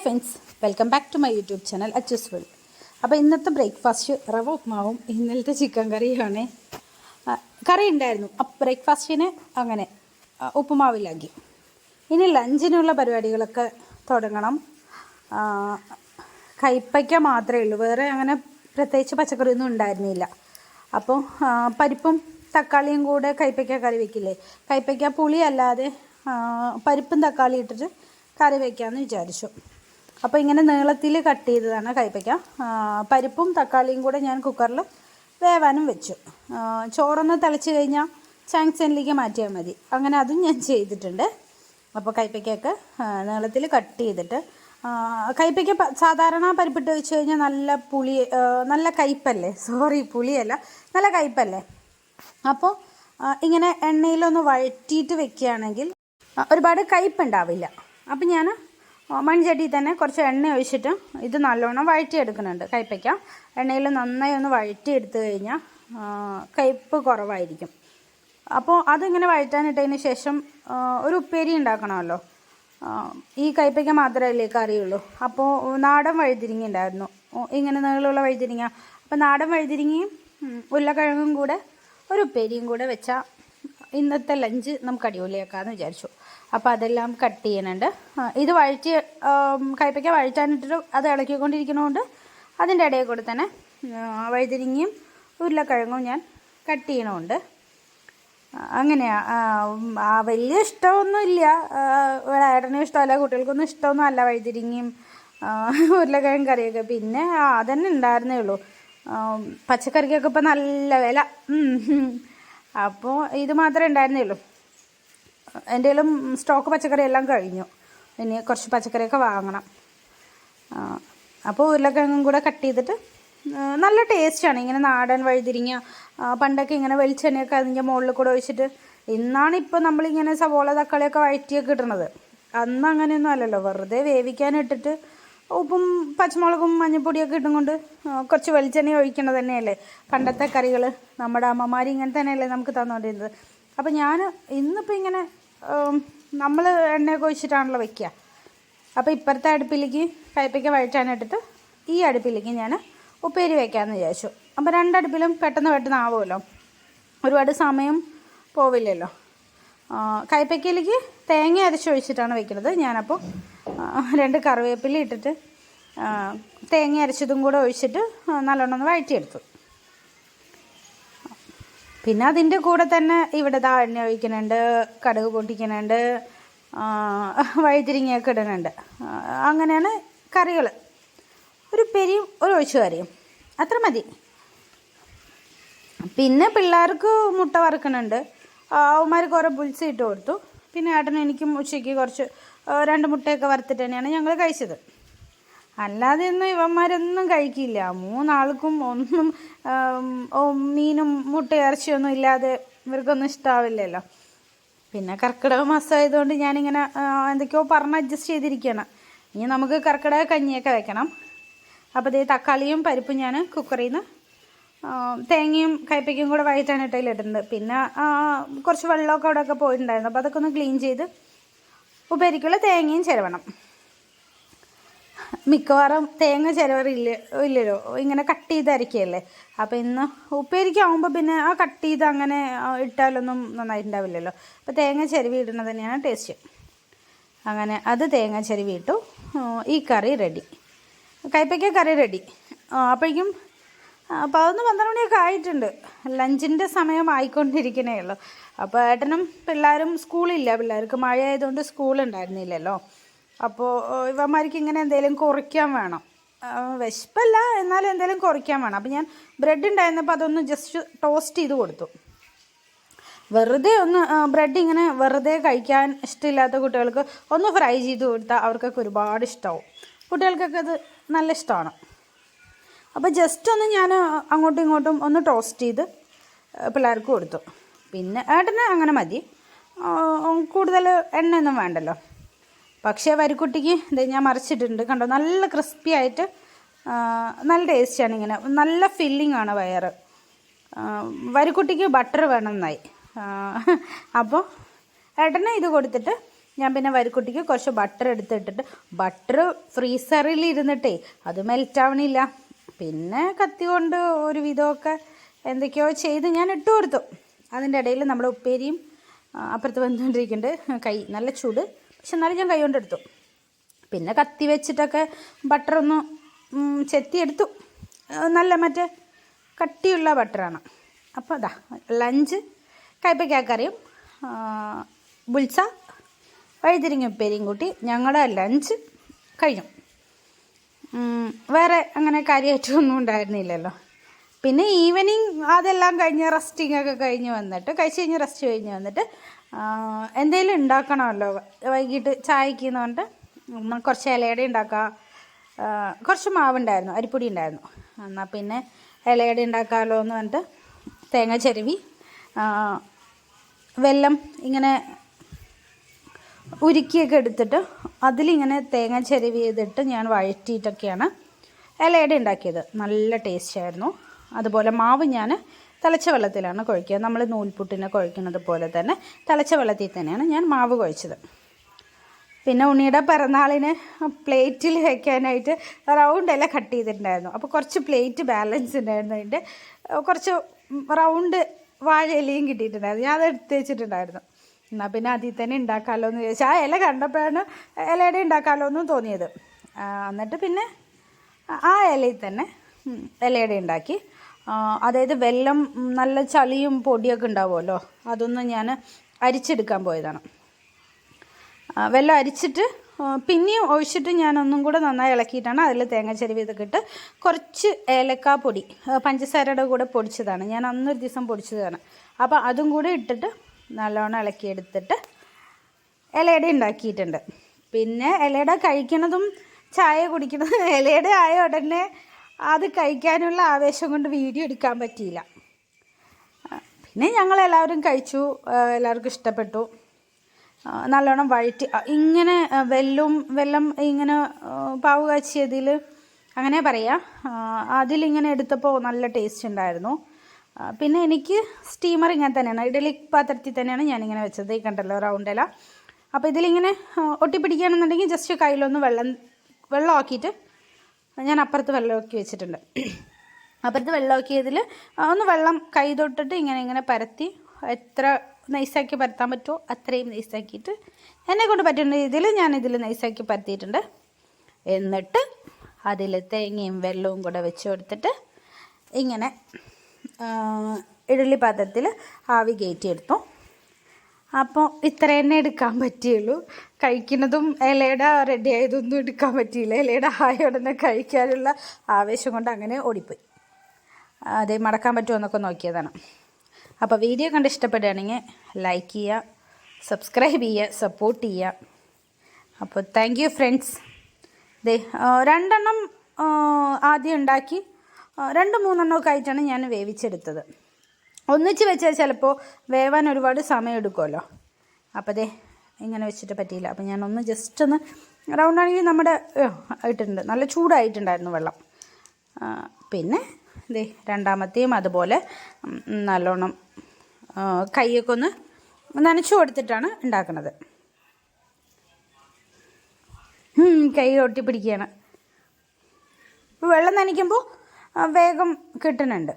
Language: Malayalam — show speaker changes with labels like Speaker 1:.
Speaker 1: Hi friends welcome back to my YouTube channel Achus world അപ്പോൾ ഇന്നത്തെ ബ്രേക്ക്ഫാസ്റ്റ് റവ ഉപ്മാവും ഇന്നലത്തെ ചിക്കൻ കറിയാണ് കറി ഉണ്ടായിരുന്നു. അപ്പോൾ ബ്രേക്ക്ഫാസ്റ്റിന് അങ്ങനെ ഉപ്പുമാവിലാക്കി. ഇനി ലഞ്ചിനുള്ള പരിപാടികളൊക്കെ തുടങ്ങണം. കയ്പയ്ക്ക മാത്രമേ ഉള്ളൂ. വേറെ അങ്ങനെ പ്രത്യേകിച്ച് പച്ചക്കറിയൊന്നും ഉണ്ടായിരുന്നില്ല. അപ്പോൾ പരിപ്പും തക്കാളിയും കൂടെ കൈപ്പയ്ക്ക കറി വെക്കില്ലേ? കൈപ്പയ്ക്ക പുളി അല്ലാതെ പരിപ്പും തക്കാളി ഇട്ടിട്ട് കറി വയ്ക്കാമെന്ന് വിചാരിച്ചു. അപ്പോൾ ഇങ്ങനെ നീളത്തിൽ കട്ട് ചെയ്തതാണ് കൈപ്പയ്ക്ക. പരിപ്പും തക്കാളിയും കൂടെ ഞാൻ കുക്കറിൽ വേവാനും വെച്ചു. ചോറൊന്ന് തിളച്ച് കഴിഞ്ഞാൽ ചാങ്സനിലേക്ക് മാറ്റിയാൽ മതി. അങ്ങനെ അതും ഞാൻ ചെയ്തിട്ടുണ്ട്. അപ്പോൾ കൈപ്പയ്ക്കൊക്കെ നീളത്തിൽ കട്ട് ചെയ്തിട്ട് കൈപ്പയ്ക്ക സാധാരണ പരിപ്പിട്ട് വെച്ച് കഴിഞ്ഞാൽ നല്ല പുളി നല്ല കയ്പ്പല്ലേ സോറി പുളിയല്ല. നല്ല കയ്പ്പല്ലേ അപ്പോൾ ഇങ്ങനെ എണ്ണയിലൊന്ന് വഴറ്റിയിട്ട് വെക്കുകയാണെങ്കിൽ ഒരുപാട് കയ്പ്പുണ്ടാവില്ല അപ്പം ഞാൻ മൺചട്ടി തന്നെ കുറച്ച് എണ്ണ ഒഴിച്ചിട്ട് ഇത് നല്ലോണം വഴറ്റിയെടുക്കുന്നുണ്ട്. കയ്പ്പയ്ക്ക. എണ്ണയിൽ നന്നായി ഒന്ന് വഴറ്റിയെടുത്ത് കഴിഞ്ഞാൽ കയ്പ്പ് കുറവായിരിക്കും. അപ്പോൾ അതിങ്ങനെ വഴറ്റാനിട്ടതിന് ശേഷം ഒരു ഉപ്പേരി ഉണ്ടാക്കണമല്ലോ. ഈ കയ്പ്പയ്ക്ക മാത്രമല്ലേ കറിയുള്ളൂ? അപ്പോൾ നാടൻ വഴുതിരിങ്ങ ഉണ്ടായിരുന്നു ഇങ്ങനെ നീളമുള്ള വഴുതിരിങ്ങ. അപ്പോൾ നാടൻ വഴുതിരിങ്ങയും ഉരുളക്കിഴങ്ങും കൂടെ ഒരു ഉപ്പേരിയും കൂടെ വെച്ചാൽ ഇന്നത്തെ ലഞ്ച് നമുക്ക് അടിപൊളിയാക്കാമെന്ന് വിചാരിച്ചു. അപ്പോൾ അതെല്ലാം കട്ട് ചെയ്യുന്നുണ്ട്. ഇത് ആം, കയ്പ്പയ്ക്ക വഴിച്ചാനിട്ടിട്ട് അത് ഇളക്കിക്കൊണ്ടിരിക്കുന്നതുകൊണ്ട് അതിന്റെ ഇടയിൽ കൂടെ തന്നെ വഴുതിരിങ്ങിയും ഉരുളക്കിഴങ്ങും ഞാൻ കട്ട് ചെയ്യണമുണ്ട് അങ്ങനെയാ ആ, ഉം, ആ, വലിയ ഇഷ്ടമൊന്നുമില്ല ഏട്ടനും ഇഷ്ടമല്ല കുട്ടികൾക്കൊന്നും ഇഷ്ടമൊന്നും അല്ല വഴുതിരിങ്ങയും ഉരുളക്കിഴങ്ങ് കറിയൊക്കെ. പിന്നെ അതന്നെ ഉണ്ടായിരുന്നേ ഉള്ളൂ. പച്ചക്കറിക്കൊക്കെ ഇപ്പം നല്ല വില. അപ്പോൾ ഇത് മാത്രമേ ഉണ്ടായിരുന്നേ ഉള്ളൂ. എന്റെ സ്റ്റോക്ക് പച്ചക്കറി എല്ലാം കഴിഞ്ഞു. ഇനി കുറച്ച് പച്ചക്കറിയൊക്കെ വാങ്ങണം. അപ്പോൾ ഉരുളക്കിഴങ്ങും കൂടെ കട്ട് ചെയ്തിട്ട് നല്ല ടേസ്റ്റാണ്. ഇങ്ങനെ നാടൻ വഴുതിരിങ്ങ പണ്ടൊക്കെ ഇങ്ങനെ വെളിച്ചെണ്ണയൊക്കെ അതിന്റെ മുകളിൽ കൂടെ ഒഴിച്ചിട്ട് ഇന്നാണ് ഇപ്പോൾ നമ്മളിങ്ങനെ സവോള തക്കാളിയൊക്കെ വഴറ്റിയൊക്കെ ഇടണത് അന്ന് അങ്ങനെയൊന്നും അല്ലല്ലോ. വെറുതെ വേവിക്കാനിട്ടിട്ട് ഉപ്പും പച്ചമുളകും മഞ്ഞൾപ്പൊടിയൊക്കെ ഇട്ടും കൊണ്ട് കുറച്ച് വെളിച്ചെണ്ണ ഒഴിക്കണത് തന്നെയല്ലേ? പണ്ടത്തെ കറികൾ നമ്മുടെ അമ്മമാർ ഇങ്ങനെ തന്നെയല്ലേ നമുക്ക് തന്നുകൊണ്ടിരുന്നത് അപ്പോൾ ഞാൻ ഇന്നിപ്പോൾ ഇങ്ങനെ നമ്മൾ എണ്ണയൊക്കെ ഒഴിച്ചിട്ടാണല്ലോ വയ്ക്കുക അപ്പോൾ ഇപ്പുറത്തെ അടുപ്പിലേക്ക് കയ്പ്പയ്ക്ക വഴറ്റാനെടുത്ത് ഈ അടുപ്പിലേക്ക് ഞാൻ ഉപ്പേരി വയ്ക്കാമെന്ന് വിചാരിച്ചു. അപ്പോൾ രണ്ടടുപ്പിലും പെട്ടെന്ന് പെട്ടെന്ന് ആവുമല്ലോ. ഒരുപാട് സമയം പോവില്ലല്ലോ. കയ്പ്പയ്ക്കയിലേക്ക് തേങ്ങ അരച്ചൊഴിച്ചിട്ടാണ് വെക്കുന്നത്. ഞാനപ്പോൾ രണ്ട് കറിവേപ്പില ഇട്ടിട്ട് തേങ്ങ അരച്ചതും കൂടെ ഒഴിച്ചിട്ട് നല്ലോണം ഒന്ന് വഴറ്റിയെടുത്തു. പിന്നെ അതിന്റെ കൂടെ തന്നെ ഇവിടെ ദാ ഒഴിക്കുന്നുണ്ട് കടുക് പൊട്ടിക്കുന്നുണ്ട് വഴുതിരിങ്ങയൊക്കെ ഇടുന്നുണ്ട്. അങ്ങനെയാണ് കറികൾ. ഒരു പെരിയും ഒരു ഒഴിച്ചു കറിയും. അത്ര മതി. പിന്നെ പിള്ളേർക്ക് മുട്ട വറുക്കുന്നുണ്ട്. അവന്മാർ കുറേ പുൽസ് ഇട്ട് കൊടുത്തു. പിന്നെ ഏട്ടനും എനിക്കും ഉച്ചയ്ക്ക് കുറച്ച് രണ്ട് മുട്ടയൊക്കെ വറുത്തിട്ട് തന്നെയാണ് ഞങ്ങൾ കഴിച്ചത്. അല്ലാതെ ഒന്നും ഇവന്മാരൊന്നും കഴിക്കില്ല. മൂന്നാൾക്കും ഒന്നും മീനും മുട്ട ഇറച്ചിയൊന്നും ഇല്ലാതെ ഇവർക്കൊന്നും ഇഷ്ടാവില്ലല്ലോ. പിന്നെ കർക്കിടക മാസമായതുകൊണ്ട് ഞാനിങ്ങനെ എന്തൊക്കെയോ പറഞ്ഞ് അഡ്ജസ്റ്റ് ചെയ്തിരിക്കുകയാണ്. ഇനി നമുക്ക് കർക്കിടക കഞ്ഞിയൊക്കെ വെക്കണം. അപ്പോൾ ഇതേ തക്കാളിയും പരിപ്പും ഞാൻ കുക്കറിൽ നിന്ന് തേങ്ങയും കയ്പ്പയ്ക്കും കൂടെ വഴറ്റാനായിട്ട് അതിലിടുന്നുണ്ട് പിന്നെ കുറച്ച് വെള്ളമൊക്കെ അവിടെയൊക്കെ പോയിട്ടുണ്ടായിരുന്നു. അപ്പോൾ അതൊക്കെ ഒന്ന് ക്ലീൻ ചെയ്ത് ഉപരിക്കുള്ള തേങ്ങയും ചിരവണം. മിക്കവാറും തേങ്ങ ചിലവറില്ല ഇല്ലല്ലോ. ഇങ്ങനെ കട്ട് ചെയ്ത് അരക്കുകയല്ലേ അപ്പോൾ ഇന്ന് ഉപ്പേരിക്കാവുമ്പോൾ പിന്നെ ആ കട്ട് ചെയ്ത് അങ്ങനെ ഇട്ടാലൊന്നും നന്നായിട്ടുണ്ടാവില്ലല്ലോ. അപ്പോൾ തേങ്ങ ചിരവി ഇടുന്നത് തന്നെയാണ് ടേസ്റ്റ് അങ്ങനെ അത് തേങ്ങ ചിരവി ഇട്ടു. ഈ കറി റെഡി കൈപ്പയ്ക്ക കറി റെഡി അപ്പോഴേക്കും പതിനൊന്ന് പന്ത്രണ്ട് മണിയൊക്കെ ആയിട്ടുണ്ട്. ലഞ്ചിന്റെ സമയം ആയിക്കൊണ്ടിരിക്കണേ ഉള്ളൂ അപ്പോൾ ഏട്ടനും പിള്ളേരും സ്കൂളില്ല. പിള്ളേർക്ക് മഴ ആയതുകൊണ്ട് സ്കൂളുണ്ടായിരുന്നില്ലല്ലോ. അപ്പോൾ ഇവന്മാർക്ക് ഇങ്ങനെ എന്തെങ്കിലും കുറയ്ക്കാൻ വേണം. വിശപ്പല്ല എന്നാലും എന്തെങ്കിലും കുറയ്ക്കാൻ വേണം. അപ്പോൾ ഞാൻ ബ്രെഡ് ഉണ്ടായിരുന്നപ്പോൾ അതൊന്ന് ജസ്റ്റ് ടോസ്റ്റ് ചെയ്ത് കൊടുത്തു. വെറുതെ ഒന്ന് ബ്രെഡ് ഇങ്ങനെ വെറുതെ കഴിക്കാൻ ഇഷ്ടമില്ലാത്ത കുട്ടികൾക്ക് ഒന്ന് ഫ്രൈ ചെയ്ത് കൊടുത്താൽ അവർക്കൊക്കെ ഒരുപാട് ഇഷ്ടമാവും കുട്ടികൾക്കൊക്കെ അത് നല്ല ഇഷ്ടമാണ് അപ്പോൾ ജസ്റ്റ് ഒന്ന് ഞാൻ അങ്ങോട്ടും ഇങ്ങോട്ടും ഒന്ന് ടോസ്റ്റ് ചെയ്ത് പിള്ളേർക്ക് കൊടുത്തു. പിന്നെ ഏട്ടന് അങ്ങനെ മതി. കൂടുതൽ എണ്ണയൊന്നും വേണ്ടല്ലോ. പക്ഷേ വരിക്കുട്ടിക്ക് ഇത് ഞാൻ മറിച്ചിട്ടുണ്ട്. കണ്ടോ? നല്ല ക്രിസ്പി ആയിട്ട് നല്ല ടേസ്റ്റാണ് ഇങ്ങനെ. നല്ല ഫില്ലിംഗ് ആണ് വയറ്. വരിക്കുട്ടിക്ക് ബട്ടർ വേണമെന്നായി അപ്പോൾ ഏട്ടന് ഇത് കൊടുത്തിട്ട് ഞാൻ പിന്നെ വരിക്കുട്ടിക്ക് കുറച്ച് ബട്ടർ എടുത്തിട്ടിട്ട് ബട്ടർ ഫ്രീസറിൽ ഇരുന്നിട്ടേ അത് മെൽറ്റാവണില്ല പിന്നെ കത്തി കൊണ്ട് ഒരു വിധമൊക്കെ എന്തൊക്കെയോ ചെയ്ത് ഞാൻ ഇട്ട് കൊടുത്തു. അതിന്റെ ഇടയിൽ നമ്മുടെ ഉപ്പേരിയും അപ്പുറത്ത് വന്നുകൊണ്ടിരിക്കുന്നുണ്ട്. കൈ നല്ല ചൂട്. പക്ഷെ എന്നാലും ഞാൻ കൈ കൊണ്ടെടുത്തു പിന്നെ കത്തി വെച്ചിട്ടൊക്കെ ബട്ടർ ഒന്ന് ചെത്തിയെടുത്തു. നല്ല മറ്റേ കട്ടിയുള്ള ബട്ടറാണ് അപ്പോൾ അതാ ലഞ്ച് കയ്പയ്ക്കാക്കറിയും ബുൾസ വഴുതിരിങ്ങ ഉപ്പേരിയും കൂട്ടി ഞങ്ങളുടെ ലഞ്ച് കഴിഞ്ഞു. വേറെ അങ്ങനെ കാര്യമായിട്ടൊന്നും ഉണ്ടായിരുന്നില്ലല്ലോ. പിന്നെ ഈവനിങ് അതെല്ലാം കഴിഞ്ഞ് റെസ്റ്റിംഗ് ഒക്കെ കഴിഞ്ഞ് വന്നിട്ട് കഴിച്ച് കഴിഞ്ഞ് റെസ്റ്റ് കഴിഞ്ഞ് വന്നിട്ട് എന്തെങ്കിലും ഉണ്ടാക്കണമല്ലോ? വൈകിട്ട് ചായക്ക് എന്ന് പറഞ്ഞിട്ട് കുറച്ച് ഇലയുടെ ഉണ്ടാക്കാം. കുറച്ച് മാവുണ്ടായിരുന്നു അരിപ്പൊടി ഉണ്ടായിരുന്നു. എന്നാൽ പിന്നെ ഇലയുടെ ഉണ്ടാക്കാമല്ലോ എന്ന് പറഞ്ഞിട്ട് തേങ്ങ ചെരുവി വെല്ലം ഇങ്ങനെ ഉരുക്കിയൊക്കെ എടുത്തിട്ട് അതിലിങ്ങനെ തേങ്ങ ചെരുവി ചെയ്തിട്ട് ഞാൻ വഴറ്റിയിട്ടൊക്കെയാണ് ഇലയുടെ ഉണ്ടാക്കിയത്. നല്ല ടേസ്റ്റ് ആയിരുന്നു. അതുപോലെ മാവ് ഞാൻ തിളച്ച വെള്ളത്തിലാണ് കുഴക്കുക. നമ്മൾ നൂൽപുട്ടിനെ കുഴക്കുന്നത് പോലെ തന്നെ തിളച്ച വെള്ളത്തിൽ തന്നെയാണ് ഞാൻ മാവ് കുഴച്ചത്. പിന്നെ ഉണ്ണിയുടെ പിറന്നാളിന് പ്ലേറ്റിൽ വെക്കാനായിട്ട് റൗണ്ട് കട്ട് ചെയ്തിട്ടുണ്ടായിരുന്നു. അപ്പോൾ കുറച്ച് പ്ലേറ്റ് ബാലൻസ് ഉണ്ടായിരുന്നു അതിന്റെ. കുറച്ച് റൗണ്ട് വാഴയിലയും കിട്ടിയിട്ടുണ്ടായിരുന്നു. ഞാൻ അത് എടുത്ത് വെച്ചിട്ടുണ്ടായിരുന്നു. എന്നാൽ പിന്നെ അതിൽ തന്നെ ഉണ്ടാക്കാമല്ലോ എന്ന് ചോദിച്ചാൽ ആ ഇല കണ്ടപ്പോഴാണ് ഇലയുടെ ഉണ്ടാക്കാമല്ലോ എന്നും തോന്നിയത്. എന്നിട്ട് പിന്നെ ആ ഇലയിൽ തന്നെ ഇലയുടെ ഉണ്ടാക്കി. അതായത് വെല്ലം നല്ല ചളിയും പൊടിയൊക്കെ ഉണ്ടാവുമല്ലോ. അതൊന്നും ഞാൻ അരിച്ചെടുക്കാൻ പോയതാണ്. വെള്ളം അരിച്ചിട്ട് പിന്നെയും ഒഴിച്ചിട്ട് ഞാൻ ഒന്നും കൂടെ നന്നായി ഇളക്കിയിട്ടാണ് അതിൽ തേങ്ങ ചെരുവ് ഇതൊക്കെ ഇട്ട് കുറച്ച് ഏലക്കാ പൊടി പഞ്ചസാരയുടെ കൂടെ പൊടിച്ചതാണ്. ഞാൻ അന്നൊരു ദിവസം പൊടിച്ചതാണ്. അപ്പോൾ അതും കൂടെ ഇട്ടിട്ട് നല്ലോണം ഇളക്കിയെടുത്തിട്ട് ഇലയുടെ ഉണ്ടാക്കിയിട്ടുണ്ട്. പിന്നെ ഇലയുടെ കഴിക്കണതും ചായ കുടിക്കണതും ഇലയുടെ ആയ ഉടനെ അത് കഴിക്കാനുള്ള ആവേശം കൊണ്ട് വീഡിയോ എടുക്കാൻ പറ്റിയില്ല. പിന്നെ ഞങ്ങളെല്ലാവരും കഴിച്ചു. എല്ലാവർക്കും ഇഷ്ടപ്പെട്ടു. നല്ലോണം വഴറ്റി ഇങ്ങനെ വെല്ലും വെല്ലം ഇങ്ങനെ പാവ് കാച്ചിയതിൽ അങ്ങനെ പറയാം. അതിലിങ്ങനെ എടുത്തപ്പോൾ നല്ല ടേസ്റ്റ് ഉണ്ടായിരുന്നു. പിന്നെ എനിക്ക് സ്റ്റീമർ ഇങ്ങനെ തന്നെയാണ്. ഇഡലി പാത്രത്തിൽ തന്നെയാണ് ഞാനിങ്ങനെ വെച്ചത്. ഈ കണ്ടല്ലോ റൗണ്ട് ഇല. അപ്പോൾ ഇതിലിങ്ങനെ ഒട്ടിപ്പിടിക്കുകയാണെന്നുണ്ടെങ്കിൽ ജസ്റ്റ് കയ്യിലൊന്ന് വെള്ളം വെള്ളമാക്കിയിട്ട് ഞാൻ അപ്പുറത്ത് വെള്ളമൊക്കെ വെച്ചിട്ടുണ്ട്. അപ്പുറത്ത് വെള്ളമാക്കിയതിൽ ഒന്ന് വെള്ളം കൈ തൊട്ടിട്ട് ഇങ്ങനെ ഇങ്ങനെ പരത്തി എത്ര നൈസാക്കി പരത്താൻ പറ്റുമോ അത്രയും നൈസാക്കിയിട്ട് എന്നെ കൊണ്ട് പറ്റുന്ന രീതിയിൽ ഞാൻ ഇതിൽ നൈസാക്കി പരത്തിയിട്ടുണ്ട്. എന്നിട്ട് അതിൽ തേങ്ങയും വെള്ളവും കൂടെ വെച്ച് കൊടുത്തിട്ട് ഇങ്ങനെ ഇഡലി പാത്രത്തിൽ ആവി കയറ്റിയെടുത്തു. അപ്പോൾ ഇത്ര തന്നെ എടുക്കാൻ പറ്റിയുള്ളൂ. കഴിക്കുന്നതും ഇലയുടെ റെഡി ആയതൊന്നും എടുക്കാൻ പറ്റിയില്ല. ഇലയുടെ ആയ ഉടനെ കഴിക്കാനുള്ള ആവേശം കൊണ്ട് അങ്ങനെ ഓടിപ്പോയി. അതെ മടക്കാൻ പറ്റുമോ എന്നൊക്കെ നോക്കിയതാണ്. അപ്പോൾ വീഡിയോ കണ്ട് ഇഷ്ടപ്പെടുകയാണെങ്കിൽ ലൈക്ക് ചെയ്യുക സബ്സ്ക്രൈബ് ചെയ്യുക സപ്പോർട്ട് ചെയ്യുക. അപ്പോൾ താങ്ക് യു ഫ്രണ്ട്സ് ദേ രണ്ടെണ്ണം ആദ്യം ഉണ്ടാക്കി രണ്ട് മൂന്നെണ്ണമൊക്കെ ആയിട്ടാണ് ഞാൻ വേവിച്ചെടുത്തത്. ഒന്നിച്ച് വെച്ചാൽ ചിലപ്പോൾ വേവാൻ ഒരുപാട് സമയം എടുക്കുമല്ലോ. അപ്പോൾ ദേ ഇങ്ങനെ വെച്ചിട്ട് പറ്റിയില്ല. അപ്പോൾ ഞാനൊന്ന് ജസ്റ്റ് ഒന്ന് റൗണ്ട് ആണെങ്കിൽ നമ്മുടെ ആയിട്ടുണ്ട്. നല്ല ചൂടായിട്ടുണ്ടായിരുന്നു വെള്ളം. പിന്നെ ഇതേ രണ്ടാമത്തെയും അതുപോലെ നല്ലോണം കൈയൊക്കെ ഒന്ന് നനച്ചു കൊടുത്തിട്ടാണ് ഉണ്ടാക്കുന്നത്. കൈ കൈ ഒട്ടിപ്പിടിക്കുകയാണ് വെള്ളം നനയ്ക്കുമ്പോൾ വേഗം കിട്ടുന്നുണ്ട്.